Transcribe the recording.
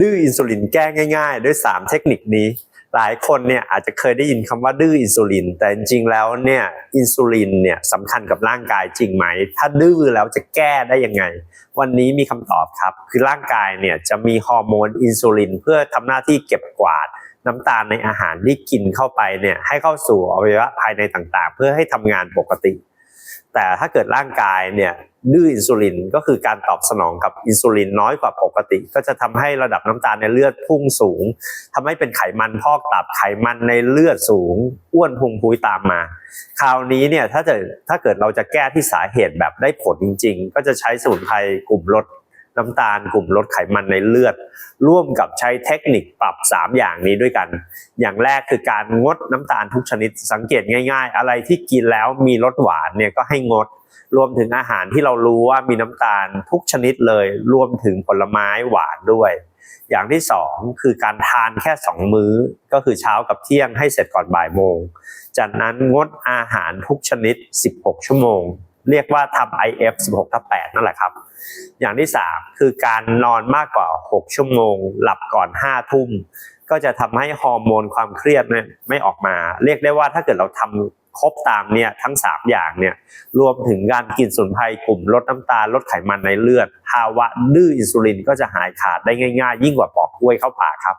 ดื้ออินซูลินแก้ง่ายๆ ด้วย 3 เทคนิคนี้ หลายคนเนี่ยอาจจะเคยได้ยินคำว่าดื้ออินซูลิน แต่จริงๆแล้วเนี่ยอินซูลินเนี่ยสำคัญกับร่างกายจริงไหม ถ้าดื้อแล้วจะแก้ได้ยังไง วันนี้มีคำตอบครับ คือร่างกายเนี่ยจะมีฮอร์โมนอินซูลินเพื่อทำหน้าที่เก็บกวาดน้ำตาลในอาหารที่กินเข้าไปเนี่ยให้เข้าสู่อวัยวะภายในต่างๆ เพื่อให้ทำงานปกติ แต่ถ้าเกิดร่างกายเนี่ย ดื้ออินซูลินก็คือการตอบสนองกับอินซูลินน้อยกว่าปกติ ก็จะทำให้ระดับน้ำตาลในเลือดพุ่งสูงทำให้เป็นไขมันพอกตับไขมันในเลือดสูง อ้วนพุงพุยตามมา คราวนี้เนี่ยถ้าจะถ้าเกิดเราจะแก้ที่สาเหตุแบบได้ผลจริง ๆ ก็จะใช้สมุนไพรกลุ่มลด น้ำตาลกลุ่มลดไขมันในเลือด ร่วมกับใช้เทคนิคปรับ 3 อย่างนี้ด้วยกัน อย่างแรกคือการงดน้ำตาลทุกชนิดสังเกตง่าย ๆ อะไรที่กินแล้วมีรสหวานเนี่ยก็ให้งด รวมถึงอาหารที่เรารู้ว่ามีน้ำตาลทุกชนิดเลย รวมถึงผลไม้หวานด้วย อย่างที่สองคือการทานแค่2มื้อ ก็คือเช้ากับเที่ยงให้เสร็จก่อนบ่ายโมง จากนั้นงดอาหารทุกชนิด 16 ชั่วโมง เรียกว่าทำ IF 16ทับ8นั่นแหละครับ อย่างที่ 3 คือการนอนมากกว่า 6 ชั่วโมง หลับก่อน 5 ทุ่ม ก็จะทำให้ฮอร์โมนความเครียดเนี่ยไม่ออกมา เรียกได้ว่าถ้าเกิดเราทำครบตามเนี่ยทั้ง 3 อย่างเนี่ยรวมถึงการกินสุนไพรกลุ่มลดน้ำตาลลดไขมันในเลือด ภาวะดื้ออินซูลินก็จะหายขาดได้ง่าย ๆ ยิ่งกว่าปอกกล้วยเข้าปากครับ